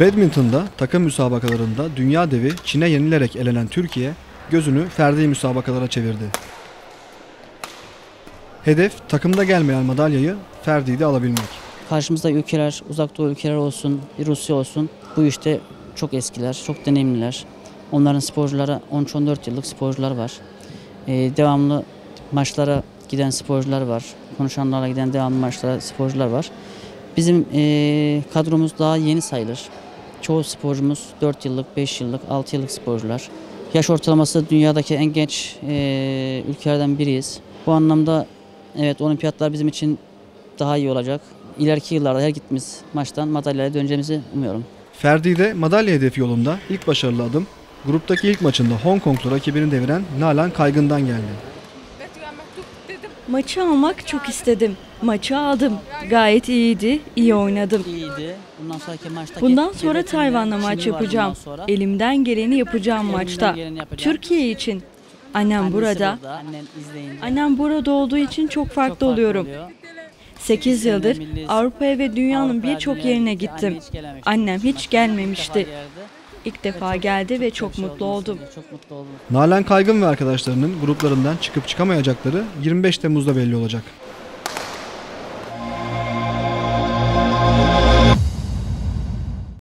Badminton'da takım müsabakalarında dünya devi Çin'e yenilerek elenen Türkiye gözünü ferdi müsabakalara çevirdi. Hedef takımda gelmeyen madalyayı Ferdi'de alabilmek. Karşımızda ülkeler, uzak doğu ülkeler olsun, Rusya olsun bu işte çok eskiler, çok deneyimliler. Onların sporcuları 13-14 yıllık sporcular var. Ee, devamlı maçlara giden sporcular var. Konuşanlarla giden devamlı maçlara sporcular var. Bizim ee, kadromuz daha yeni sayılır. Çoğu sporcumuz 4 yıllık, 5 yıllık, 6 yıllık sporcular. Yaş ortalaması dünyadaki en genç ee, ülkelerden biriyiz. Bu anlamda evet olimpiyatlar bizim için daha iyi olacak. İleriki yıllarda her gittiğimiz maçtan madalyaya döneceğimizi umuyorum. Ferdi'de madalya hedefi yolunda ilk başarılı adım gruptaki ilk maçında Hong Konglu rakibini deviren Nalan Kaygın'dan geldi. Maçı almak çok istedim. Maçı aldım. Gayet iyiydi, iyi oynadım. İyiydi. Bundan sonraki maçtaki Bundan sonra Tayvan'la maç yapacağım. Elimden geleni yapacağım maçta. Türkiye için. Annem burada. Annem burada olduğu için çok farklı oluyorum. oluyor. 8 yıldır Avrupa'ya ve dünyanın birçok yerine gitti. gittim. Annem hiç Maçta gelmemişti ilk defa geldi ve çok mutlu oldum. Nalan Kaygın ve arkadaşlarının gruplarından çıkıp çıkamayacakları 25 Temmuz'da belli olacak.